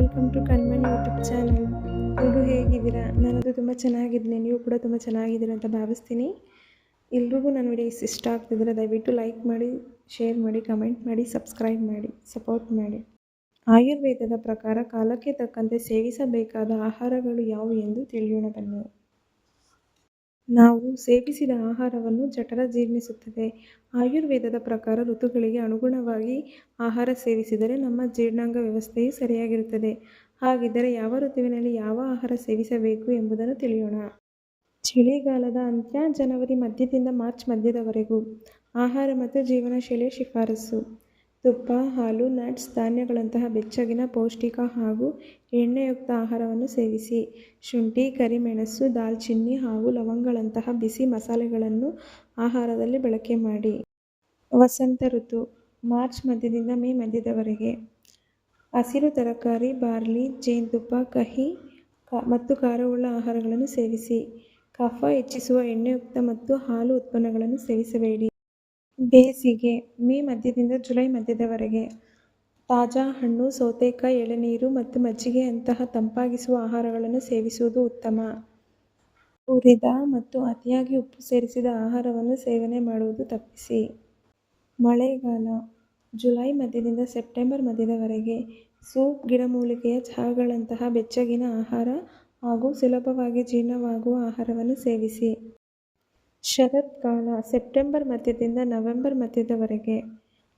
Welcome to Kanmani YouTube channel. ಎಲ್ಲರೂ ಹೇಗಿದ್ದೀರಾ? ನಾನದು ತುಂಬ ಚೆನ್ನಾಗಿದ್ದೀನಿ. ನೀವು ಕೂಡ ತುಂಬ ಚೆನ್ನಾಗಿದ್ದೀರಾ ಅಂತ ಭಾವಿಸ್ತೀನಿ. ಎಲ್ರಿಗೂ ನನ್ನ ವಿಡಿಯೋಸ್ ಇಷ್ಟ ಆಗ್ತಿದ್ರೆ ದಯವಿಟ್ಟು ಲೈಕ್ ಮಾಡಿ, ಶೇರ್ ಮಾಡಿ, ಕಮೆಂಟ್ ಮಾಡಿ, ಸಬ್ಸ್ಕ್ರೈಬ್ ಮಾಡಿ, ಸಪೋರ್ಟ್ ಮಾಡಿ. ಆಯುರ್ವೇದದ ಪ್ರಕಾರ ಕಾಲಕ್ಕೆ ತಕ್ಕಂತೆ ಸೇವಿಸಬೇಕಾದ ಆಹಾರಗಳು ಯಾವುವು ಎಂದು ತಿಳಿಯೋಣ ಬನ್ನಿ. ನಾವು ಸೇವಿಸಿದ ಆಹಾರವನ್ನು ಜಠರ ಜೀರ್ಣಿಸುತ್ತದೆ. ಆಯುರ್ವೇದದ ಪ್ರಕಾರ ಋತುಗಳಿಗೆ ಅನುಗುಣವಾಗಿ ಆಹಾರ ಸೇವಿಸಿದರೆ ನಮ್ಮ ಜೀರ್ಣಾಂಗ ವ್ಯವಸ್ಥೆಯು ಸರಿಯಾಗಿರುತ್ತದೆ. ಹಾಗಿದ್ದರೆ ಯಾವ ಋತುವಿನಲ್ಲಿ ಯಾವ ಆಹಾರ ಸೇವಿಸಬೇಕು ಎಂಬುದನ್ನು ತಿಳಿಯೋಣ. ಚಳಿಗಾಲದ ಅಂತ್ಯ ಜನವರಿ ಮಧ್ಯದಿಂದ ಮಾರ್ಚ್ ಮಧ್ಯದವರೆಗೂ. ಆಹಾರ ಮತ್ತು ಜೀವನ ಶಿಫಾರಸು ತುಪ್ಪ, ಹಾಲು ನಟ್ಸ್ ಧಾನ್ಯಗಳಂತಹ ಬೆಚ್ಚಗಿನ ಪೌಷ್ಟಿಕ ಹಾಗೂ ಎಣ್ಣೆಯುಕ್ತ ಆಹಾರವನ್ನು ಸೇವಿಸಿ. ಶುಂಠಿ, ಕರಿಮೆಣಸು, ದಾಲ್ಚಿನ್ನಿ ಹಾಗೂ ಲವಂಗಗಳಂತಹ ಬಿಸಿ ಮಸಾಲೆಗಳನ್ನು ಆಹಾರದಲ್ಲಿ ಬಳಕೆ ಮಾಡಿ. ವಸಂತ ಋತು, ಮಾರ್ಚ್ ಮಧ್ಯದಿಂದ ಮೇ ಮಧ್ಯದವರೆಗೆ. ಹಸಿರು ತರಕಾರಿ, ಬಾರ್ಲಿ ಜೇನುತುಪ್ಪ ಕಹಿ ಮತ್ತು ಖಾರವುಳ್ಳ ಆಹಾರಗಳನ್ನು ಸೇವಿಸಿ. ಕಫ ಹೆಚ್ಚಿಸುವ ಎಣ್ಣೆಯುಕ್ತ ಮತ್ತು ಹಾಲು ಉತ್ಪನ್ನಗಳನ್ನು ಸೇವಿಸಬೇಡಿ. ಬೇಸಿಗೆ, ಮೇ ಮಧ್ಯದಿಂದ ಜುಲೈ ಮಧ್ಯದವರೆಗೆ. ತಾಜಾ ಹಣ್ಣು, ಸೌತೆಕಾಯಿ, ಎಳನೀರು ಮತ್ತು ಮಜ್ಜಿಗೆಯಂತಹ ತಂಪಾಗಿಸುವ ಆಹಾರಗಳನ್ನು ಸೇವಿಸುವುದು ಉತ್ತಮ. ಹುರಿದ ಮತ್ತು ಅತಿಯಾಗಿ ಉಪ್ಪು ಸೇರಿಸಿದ ಆಹಾರವನ್ನು ಸೇವನೆ ಮಾಡುವುದು ತಪ್ಪಿಸಿ. ಮಳೆಗಾಲ, ಜುಲೈ ಮಧ್ಯದಿಂದ ಸೆಪ್ಟೆಂಬರ್ ಮಧ್ಯದವರೆಗೆ ಸೂಪ್, ಗಿಡಮೂಲಿಕೆಯ ಚಹಾಗಳಂತಹ ಬೆಚ್ಚಗಿನ ಆಹಾರ ಹಾಗೂ ಸುಲಭವಾಗಿ ಜೀರ್ಣವಾಗುವ ಆಹಾರವನ್ನು ಸೇವಿಸಿ. ಶರತ್ಕಾಲ, ಸೆಪ್ಟೆಂಬರ್ ಮಧ್ಯದಿಂದ ನವೆಂಬರ್ ಮಧ್ಯದವರೆಗೆ.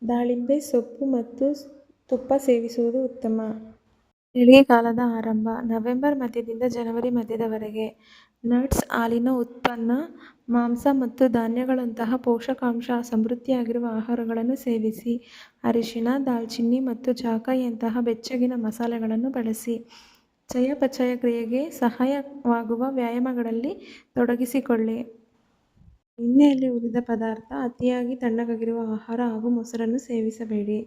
ದಾಳಿಂಬೆ, ಸೊಪ್ಪು ಮತ್ತು ತುಪ್ಪ ಸೇವಿಸುವುದು ಉತ್ತಮ. ಚಳಿಗಾಲದ ಆರಂಭ, ನವೆಂಬರ್ ಮಧ್ಯದಿಂದ ಜನವರಿ ಮಧ್ಯದವರೆಗೆ. ನಟ್ಸ್ ಹಾಲಿನ ಉತ್ಪನ್ನ, ಮಾಂಸ ಮತ್ತು ಧಾನ್ಯಗಳಂತಹ ಪೋಷಕಾಂಶ ಸಮೃದ್ಧಿಯಾಗಿರುವ ಆಹಾರಗಳನ್ನು ಸೇವಿಸಿ, ಅರಿಶಿಣ, ದಾಲ್ಚಿನ್ನಿ ಮತ್ತು ಚಾಕಾಯಿಯಂತಹ ಬೆಚ್ಚಗಿನ ಮಸಾಲೆಗಳನ್ನು ಬಳಸಿ. ಚಯಾಪಚಯ ಕ್ರಿಯೆಗೆ ಸಹಾಯವಾಗುವ ವ್ಯಾಯಾಮಗಳಲ್ಲಿ ತೊಡಗಿಸಿಕೊಳ್ಳಿ. ಎಣ್ಣೆಯಲ್ಲಿ ಹುರಿದ ಪದಾರ್ಥ ಅತಿಯಾಗಿ ತಣ್ಣಗಾಗಿರುವ ಆಹಾರ ಹಾಗೂ ಮೊಸರನ್ನು ಸೇವಿಸಬೇಡಿ.